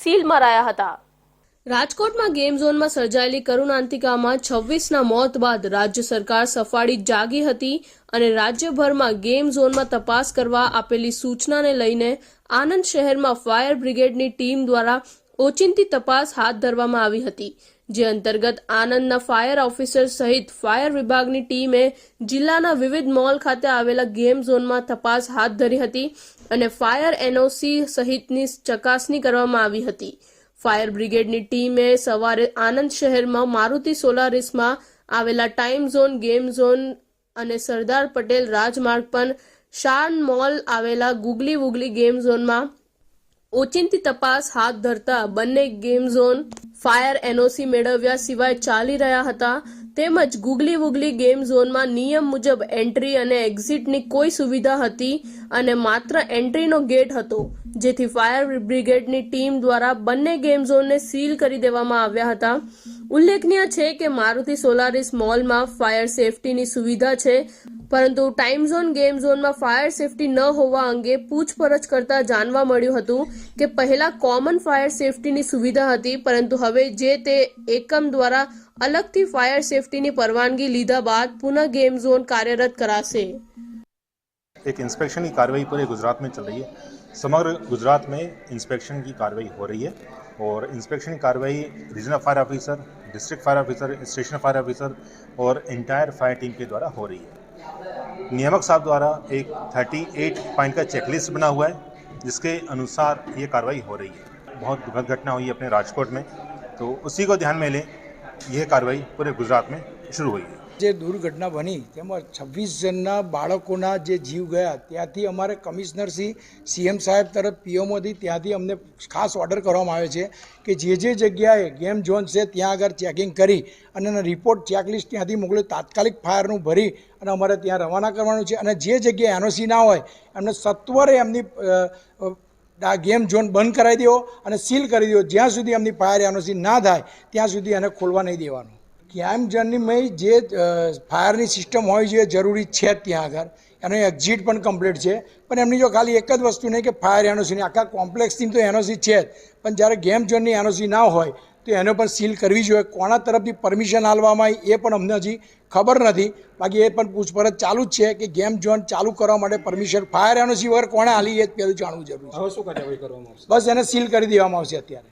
Seal મરાયા હતા. રાજકોટમાં game ઝોનમાં સર્જાયેલી કરુણાંતિકામાં છવ્વીસના મોત બાદ રાજ્ય સરકાર સફાળી જાગી હતી અને રાજ્યભરમાં ગેમ ઝોનમાં તપાસ કરવા આપેલી સૂચનાને લઈને આનંદ શહેરમાં ફાયર બ્રિગેડની ટીમ દ્વારા ઓચિંતી તપાસ હાથ ધરવામાં આવી હતી. જે અંતર્ગત આનંદના ફાયર ઓફિસર સહિત ફાયર વિભાગની ટીમે જિલ્લાના વિવિધ મોલ ખાતે આવેલા ગેમ ઝોનમાં તપાસ હાથ ધરી હતી અને ફાયર એનઓસી સહિતની ચકાસણી કરવામાં આવી હતી. ફાયર બ્રિગેડની ટીમે સવારે આનંદ શહેરમાં મારુતિ સોલારિસમાં આવેલા ટાઈમ ઝોન, ગેમ ઝોન અને સરદાર પટેલ રાજમાર્ગ પર શાન મોલ આવેલા ગુગલી વુગલી ગેમ ઝોનમાં ઓચિંતી તપાસ હાથ ધરતા બંને ગેમ ઝોન ફાયર એનઓસી મેળવ્યા સિવાય ચાલી રહ્યા હતા તેમજ ગુગલી વુગલી ગેમ ઝોનમાં નિયમ મુજબ એન્ટ્રી અને એક્ઝિટની કોઈ સુવિધા હતી અને માત્ર એન્ટ્રીનો ગેટ હતો, જેથી ફાયર બ્રિગેડની ટીમ દ્વારા બંને ગેમ ઝોનને સીલ કરી દેવામાં આવ્યા હતા. ઉલ્લેખનીય છે કે મારુતિ સોલારિસ મોલમાં ફાયર સેફટીની સુવિધા છે પરંતુ ટાઈમ ઝોન ગેમ ઝોનમાં ફાયર સેફટી ન હોવા અંગે પૂછપરછ કરતા જાણવા મળ્યું હતું કે પહેલા કોમન ફાયર સેફટીની સુવિધા હતી પરંતુ હવે જે તે એકમ દ્વારા અલગથી ફાયર સેફટીની પરવાનગી લીધા બાદ પુનઃ ગેમ ઝોન કાર્યરત કરાશે एक इंस्पेक्शन की कार्रवाई पूरे गुजरात में चल रही है समग्र गुजरात में इंस्पेक्शन की कार्रवाई हो रही है और इंस्पेक्शन की कार्रवाई regional fire officer district fire officer station fire officer और इंटायर फायर टीम के द्वारा हो रही है नियामक साहब द्वारा एक 38 पॉइंट का चेकलिस्ट बना हुआ है, जिसके अनुसार ये कार्रवाई हो रही है। बहुत दुखद घटना हुई अपने राजकोट में तो उसी को ध्यान में लें, यह कार्रवाई पूरे गुजरात में शुरू हुई है। જે દુર્ઘટના બની, તેમાં છવ્વીસ જણના બાળકોના જે જીવ ગયા, ત્યાંથી અમારે કમિશનર શ્રી, સીએમ સાહેબ તરફ પીએમઓથી ત્યાંથી અમને ખાસ ઓર્ડર કરવામાં આવે છે કે જે જે જગ્યાએ ગેમ ઝોન છે, ત્યાં આગળ ચેકિંગ કરી અને એનો રિપોર્ટ ચેકલિસ્ટ ત્યાંથી મોકલ્યો. તાત્કાલિક ફાયરનું ભરી અને અમારે ત્યાં રવાના કરવાનું છે અને જે જગ્યાએ એનઓસી ના હોય, એમને સત્વરે એમની આ ગેમ ઝોન બંધ કરાવી દેવો અને સીલ કરી દેવો. જ્યાં સુધી એમની ફાયર એનઓસી ના થાય, ત્યાં સુધી એને ખોલવા નહીં દેવાનું. ગેમ જર્નીમાં જે ફાયરની સિસ્ટમ હોય છે જરૂરી છે જ ત્યાં આગળ. એનો એક્ઝિટ પણ કમ્પ્લીટ છે. પણ એમની જો ખાલી એક જ વસ્તુ નહીં કે ફાયર એનઓસીની આખા કોમ્પ્લેક્સની તો એનઓસી છે જ. પણ જ્યારે ગેમ ઝોનની એનઓસી ના હોય તો એને પણ સીલ કરવી જોઈએ. કોના તરફથી પરમિશન આલવામાં એ પણ અમને હજી ખબર નથી. બાકી એ પણ પૂછપરછ ચાલુ જ છે કે ગેમ ઝોન ચાલુ કરવા માટે પરમિશન ફાયર એનઓસી વગર કોણે હાલી એ જ પહેલું જાણવું જરૂરી છે. બસ એને સીલ કરી દેવામાં આવશે અત્યારે.